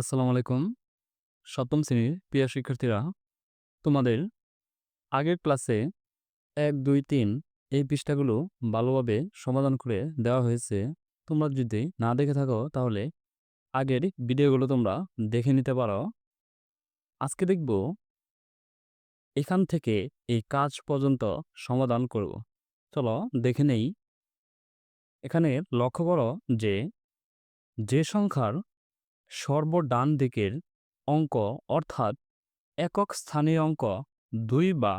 আসসালামু আলাইকুম। সপ্তম শ্রেণির প্রিয় শিক্ষার্থীরা, তোমাদের আগের ক্লাসে এক, দুই, তিন এই পৃষ্ঠাগুলো ভালোভাবে সমাধান করে দেওয়া হয়েছে। তোমরা যদি না দেখে থাকো, তাহলে আগের ভিডিওগুলো তোমরা দেখে নিতে পারো। আজকে দেখব এখান থেকে এই কাজ পর্যন্ত সমাধান করব। চলো দেখে নেই। এখানে লক্ষ্য করো যে যে সংখ্যার সর্বডান দিকের অঙ্ক অর্থাৎ একক স্থানীয় অঙ্ক দুই বা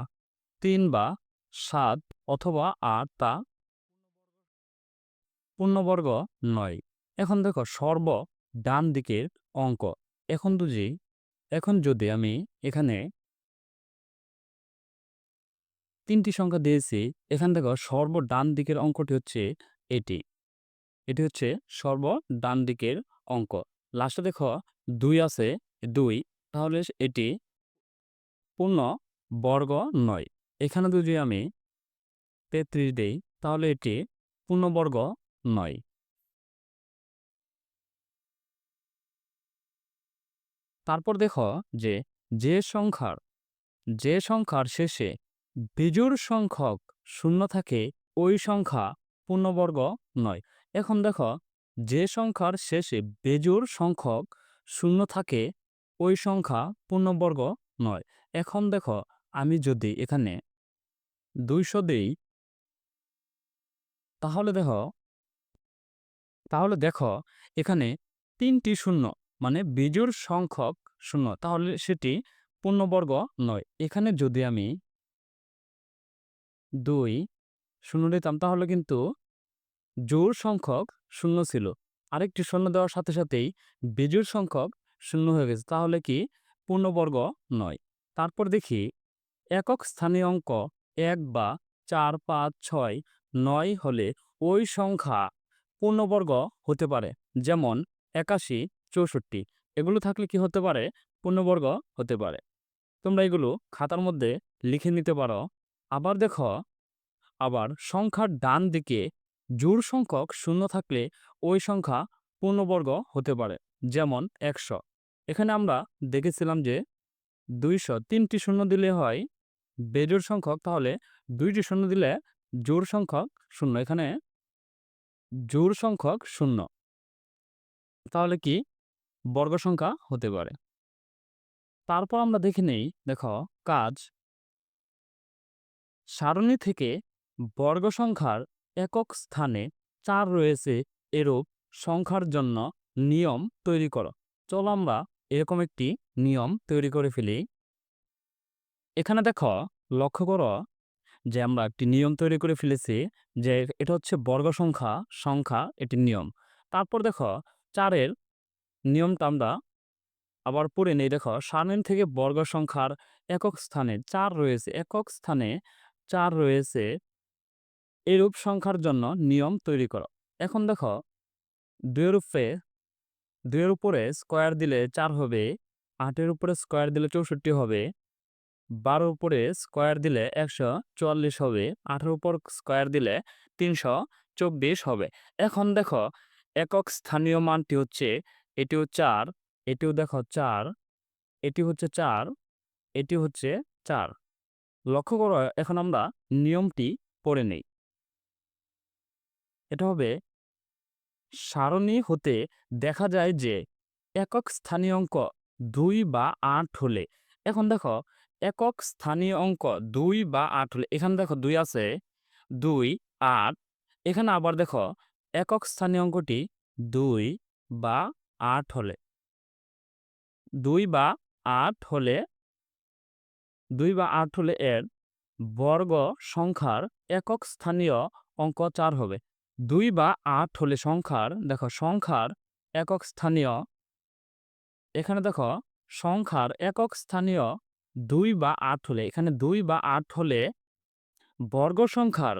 তিন বা সাত অথবা আট তা পূর্ণবর্গ নয়। এখন দেখো সর্ব ডান দিকের অঙ্ক। এখন যদি এখন যদি আমি এখানে তিনটি সংখ্যা দিয়েছি, এখান দেখো সর্ব ডান দিকের অঙ্কটি হচ্ছে এটি। এটি হচ্ছে সর্ব ডান দিকের অঙ্ক। লাস্টে দেখো দুই আছে, দুই, তাহলে এটি পূর্ণ বর্গ নয়। এখানে যদি আমি তেত্রিশ দেই, তাহলে এটি পূর্ণবর্গ নয়। তারপর দেখো যে যে সংখ্যার যে সংখ্যার শেষে বিজোড় সংখ্যক শূন্য থাকে, ওই সংখ্যা পূর্ণবর্গ নয়। এখন দেখো যে সংখ্যার শেষে বেজোড় সংখ্যক শূন্য থাকে, ওই সংখ্যা পূর্ণবর্গ নয়। এখন দেখো, আমি যদি এখানে দুইশো দিই, তাহলে দেখো তাহলে দেখো, এখানে তিনটি শূন্য মানে বিজোড় সংখ্যক শূন্য, তাহলে সেটি পূর্ণবর্গ নয়। এখানে যদি আমি দুই শূন্য দিতাম, তাহলে কিন্তু জোর সংখ্যক শূন্য ছিল। আরেকটি শূন্য দেওয়ার সাথে সাথেই বিজোড় সংখ্যক শূন্য হয়ে গেছে। তাহলে কি? পূর্ণবর্গ নয়। তারপর দেখি, একক স্থানীয় অঙ্ক এক বা চার, পাঁচ, ছয়, নয় হলে ওই সংখ্যা পূর্ণবর্গ হতে পারে। যেমন একাশি, চৌষট্টি। এগুলো থাকলে কি হতে পারে? পূর্ণবর্গ হতে পারে। তোমরা এগুলো খাতার মধ্যে লিখে নিতে পারো। আবার দেখো, আবার সংখ্যার ডান দিকে জোড় সংখ্যক শূন্য থাকলে ওই সংখ্যা পূর্ণবর্গ হতে পারে, যেমন একশো। এখানে আমরা দেখেছিলাম যে দুইশো তিনটি শূন্য দিলে হয় বেজোড় সংখ্যক, তাহলে দুইটি শূন্য দিলে জোড় সংখ্যক শূন্য। এখানে জোড় সংখ্যক শূন্য, তাহলে কি বর্গ সংখ্যা হতে পারে। তারপর আমরা দেখে নেই, দেখো কাজ। সারণী থেকে বর্গ সংখ্যার একক স্থানে চার রয়েছে এরূপ সংখ্যার জন্য নিয়ম তৈরি করো। চলো আমরা এরকম একটি নিয়ম তৈরি করে ফেলি। এখানে দেখো, লক্ষ্য করো যে আমরা একটি নিয়ম তৈরি করে ফেলেছি যে এটা হচ্ছে বর্গ সংখ্যা সংখ্যা এটি নিয়ম। তারপর দেখো, চারের নিয়মটা আমরা আবার পড়ে নেই। দেখো সারণী থেকে বর্গ সংখ্যার একক স্থানে চার রয়েছে, একক স্থানে চার রয়েছে এরূপ সংখ্যার জন্য নিয়ম তৈরি করো। এখন দেখো, দুইয়ের উপরে দুইয়ের উপরে স্কোয়ার দিলে চার হবে, আটের উপরে স্কোয়ার দিলে চৌষট্টি হবে, বারোর উপরে স্কোয়ার দিলে একশো চুয়াল্লিশ হবে আঠের উপর স্কোয়ার দিলে তিনশো চব্বিশ হবে। এখন দেখো, একক স্থানীয় মানটি হচ্ছে, এটিও চার, এটিও দেখো চার, এটি হচ্ছে চার, এটি হচ্ছে চার। লক্ষ্য করো, এখন আমরা নিয়মটি পড়ে নেই। এটা হবে সারণী হতে দেখা যায় যে একক স্থানীয় অঙ্ক দুই বা আট হলে, এখন দেখো একক স্থানীয় অঙ্ক দুই বা আট হলে, এখানে দেখো দুই আছে, দুই, আট, এখানে আবার দেখো একক স্থানীয় অঙ্কটি দুই বা আট হলে, দুই বা আট হলে, দুই বা আট হলে এর বর্গ সংখ্যার একক স্থানীয় অঙ্ক চার হবে। দুই বা আট হলে সংখ্যার, দেখো সংখ্যার একক স্থানীয়, এখানে দেখো সংখ্যার একক স্থানীয় দুই বা আট হলে, এখানে দুই বা আট হলে বর্গ সংখ্যার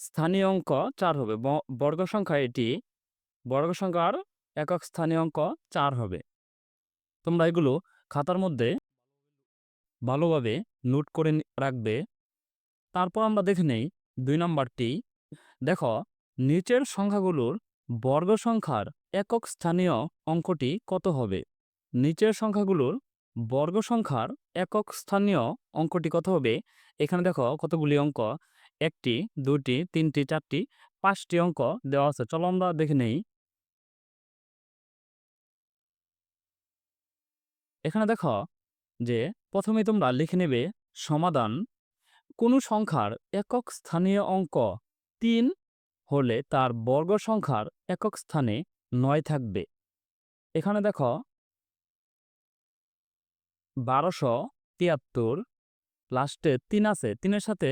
স্থানীয় অঙ্ক চার হবে। বর্গ সংখ্যা এটি, বর্গ সংখ্যার একক স্থানীয় অঙ্ক চার হবে। তোমরা এগুলো খাতার মধ্যে ভালোভাবে নোট করে রাখবে। তারপর আমরা দেখে নেই দুই নম্বরটি, দেখো নিচের সংখ্যাগুলোর বর্গ সংখ্যার একক স্থানীয় অঙ্কটি কত হবে? নিচের সংখ্যাগুলোর বর্গ সংখ্যার একক স্থানীয় অঙ্কটি কত হবে? এখানে দেখো কতগুলি অঙ্ক, একটি দুটি তিনটি, চারটি, পাঁচটি অঙ্ক দেওয়া আছে। চলো আমরা দেখে নেই। এখানে দেখো যে প্রথমে তোমরা লিখে নেবে সমাধান। কোনো সংখ্যার একক স্থানীয় অঙ্ক তিন হলে তার বর্গ সংখ্যার একক স্থানে নয় থাকবে। এখানে দেখো, বারোশো তিয়াত্তর লাস্টে তিন আছে, তিনের সাথে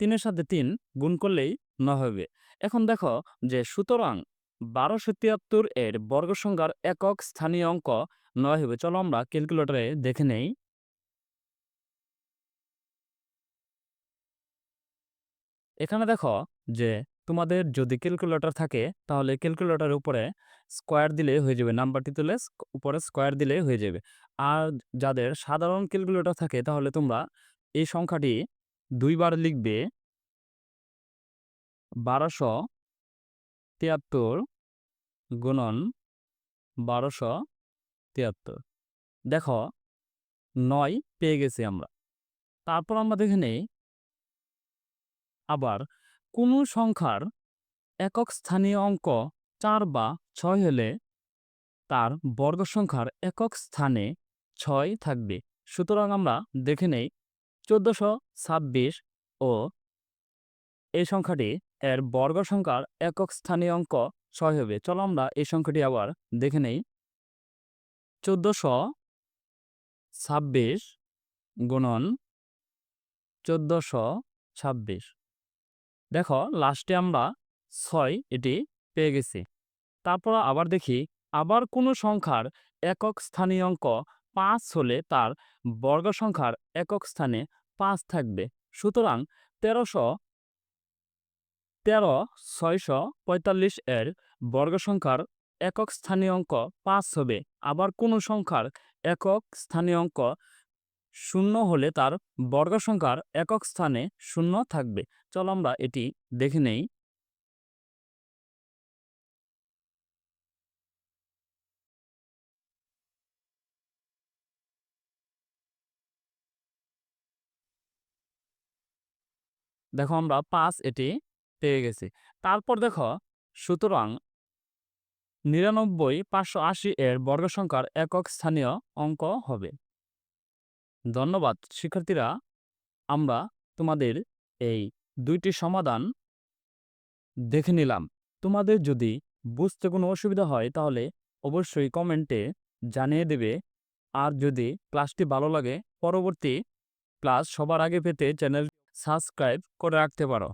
তিনের সাথে তিন গুণ করলেই নয় হবে। এখন দেখো যে সুতরাং বারোশো তিয়াত্তর এর বর্গ সংখ্যার একক স্থানীয় অঙ্ক নয় হবে। চলো আমরা ক্যালকুলেটরে দেখে নেই। এখানে দেখো যে তোমাদের যদি ক্যালকুলেটর থাকে, তাহলে ক্যালকুলেটরের উপরে স্কোয়ার দিলে হয়ে যাবে। নাম্বারটি তুলে উপরে স্কোয়ার দিলে হয়ে যাবে। আর যাদের সাধারণ ক্যালকুলেটর থাকে, তাহলে তোমরা এই সংখ্যাটি দুইবার লিখবে। বারোশো তিয়াত্তর গুণন বারোশো তিয়াত্তর। দেখো, নয় পেয়ে গেছি আমরা। তারপর আমরা দেখে নেই। আবার কোনো সংখ্যার একক স্থানীয় অঙ্ক চার বা ছয় হলে তার বর্গ সংখ্যার একক স্থানে ছয় থাকবে। সুতরাং আমরা দেখে নেই, চোদ্দশো ছাব্বিশ ও এই সংখ্যাটি এর বর্গ সংখ্যার একক স্থানীয় অঙ্ক ছয় হবে। চলো আমরা এই সংখ্যাটি আবার দেখে নেই। চোদ্দশো ছাব্বিশ গুণন চোদ্দশো ছাব্বিশ। দেখো লাস্টে আমরা ছয় এটি পেয়ে গেছি। তারপর আবার দেখি, আবার কোনো সংখ্যার একক স্থানীয় অঙ্ক পাঁচ হলে তার বর্গ সংখ্যার একক স্থানে পাঁচ থাকবে। সুতরাং তেরোশো, তেরো, ছয়শো পঁয়তাল্লিশ এর বর্গ সংখ্যার একক স্থানীয় অঙ্ক পাঁচ হবে। আবার কোনো সংখ্যার একক স্থানীয় অঙ্ক শূন্য হলে তার বর্গ সংখ্যার একক স্থানে শূন্য থাকবে। চলো আমরা এটি দেখে নেই। দেখো আমরা পাঁচ এটি পেয়ে গেছি। তারপর দেখো, সুতরাং নিরানব্বই পাঁচশো আশি এর বর্গ সংখ্যার একক স্থানীয় অঙ্ক হবে। ধন্যবাদ। শিক্ষার্থীরা, আমরা তোমাদের এই দুইটি সমাধান দেখে নিলাম। তোমাদের যদি বুঝতে কোনো অসুবিধা হয়, তাহলে অবশ্যই কমেন্টে জানিয়ে দেবে। আর যদি ক্লাসটি ভালো লাগে, পরবর্তী ক্লাস সবার আগে পেতে চ্যানেল সাবস্ক্রাইব করে রাখতে পারো।